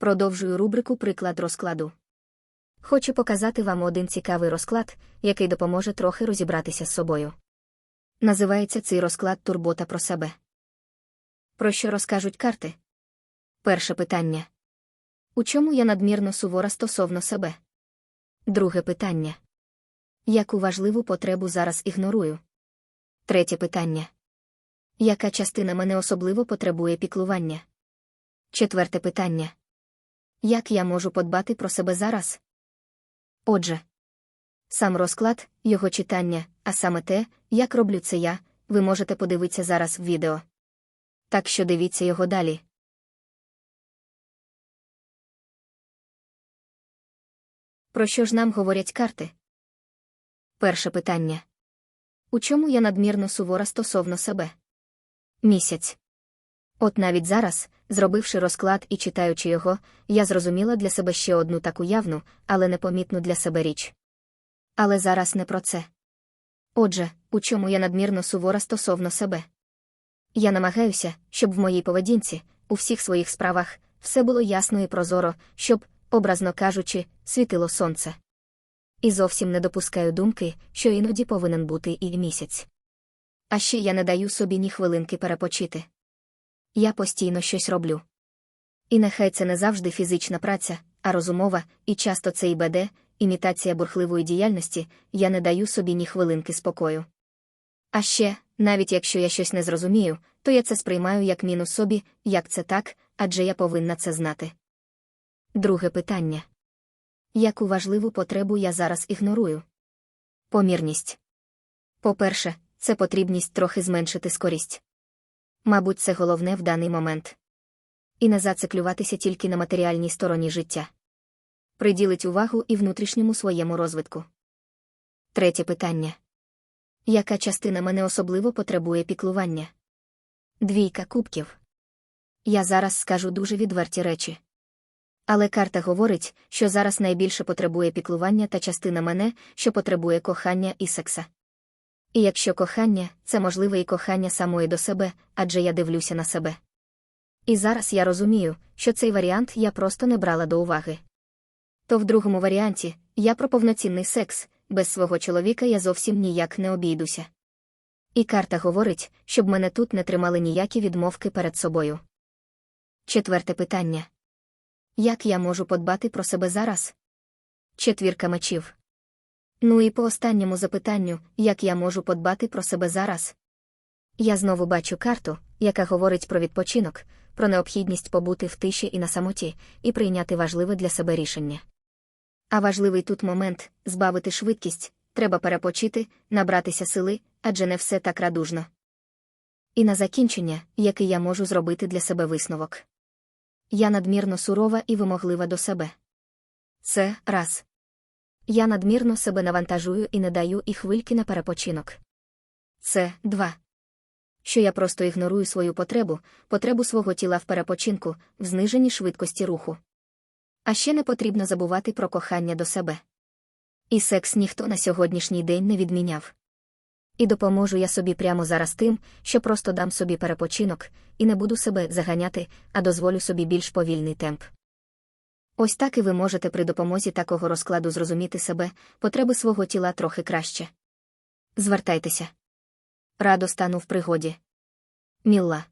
Продовжую рубрику Приклад розкладу. Хочу показати вам один цікавий розклад, який допоможе трохи розібратися з собою. Називається цей розклад Турбота про себе. Про що розкажуть карти? Перше питання. У чому я надмірно сувора стосовно себе? Друге питання. Яку важливу потребу зараз ігнорую? Третє питання. Яка частина мене особливо потребує піклування? Четверте питання. Як я можу подбати про себе зараз? Отже, сам розклад, його читання, а саме те, як роблю це я, ви можете подивитися зараз в відео. Так що дивіться його далі. Про що ж нам говорять карти? Перше питання. У чому я надмірно сувора стосовно себе? Місяць. От навіть зараз, зробивши розклад і читаючи його, я зрозуміла для себе ще одну таку явну, але непомітну для себе річ. Але зараз не про це. Отже, у чому я надмірно сувора стосовно себе? Я намагаюся, щоб в моїй поведінці, у всіх своїх справах, все було ясно і прозоро, щоб, образно кажучи, світило сонце. І зовсім не допускаю думки, що іноді повинен бути і місяць. А ще я не даю собі ні хвилинки перепочити. Я постійно щось роблю. І нехай це не завжди фізична праця, а розумова, і часто це і БД, імітація бурхливої діяльності, я не даю собі ні хвилинки спокою. А ще, навіть якщо я щось не зрозумію, то я це сприймаю як мінус собі, як це так, адже я повинна це знати. Друге питання. Яку важливу потребу я зараз ігнорую? Помірність. По-перше, це потрібність трохи зменшити скорість. Мабуть, це головне в даний момент. І не зациклюватися тільки на матеріальній стороні життя. Приділить увагу і внутрішньому своєму розвитку. Третє питання. Яка частина мене особливо потребує піклування? Двійка кубків. Я зараз скажу дуже відверті речі. Але карта говорить, що зараз найбільше потребує піклування та частина мене, що потребує кохання і секса. І якщо кохання, це можливе і кохання самої до себе, адже я дивлюся на себе. І зараз я розумію, що цей варіант я просто не брала до уваги. То в другому варіанті я про повноцінний секс, без свого чоловіка я зовсім ніяк не обійдуся. І карта говорить, щоб мене тут не тримали ніякі відмовки перед собою. Четверте питання. Як я можу подбати про себе зараз? Четвірка мечів. Ну і по останньому запитанню, як я можу подбати про себе зараз? Я знову бачу карту, яка говорить про відпочинок, про необхідність побути в тиші і на самоті, і прийняти важливе для себе рішення. А важливий тут момент збавити швидкість, треба перепочити, набратися сили, адже не все так радужно. І на закінчення, який я можу зробити для себе висновок. Я надмірно сурова і вимоглива до себе. Це раз. Я надмірно себе навантажую і не даю і хвильки на перепочинок. Це два. Що я просто ігнорую свою потребу, потребу свого тіла в перепочинку, в зниженні швидкості руху. А ще не потрібно забувати про кохання до себе. І секс ніхто на сьогоднішній день не відміняв. І допоможу я собі прямо зараз тим, що просто дам собі перепочинок, і не буду себе заганяти, а дозволю собі більш повільний темп. Ось так і ви можете при допомозі такого розкладу зрозуміти себе, потреби свого тіла трохи краще. Звертайтеся. Радо стану в пригоді. Мілла.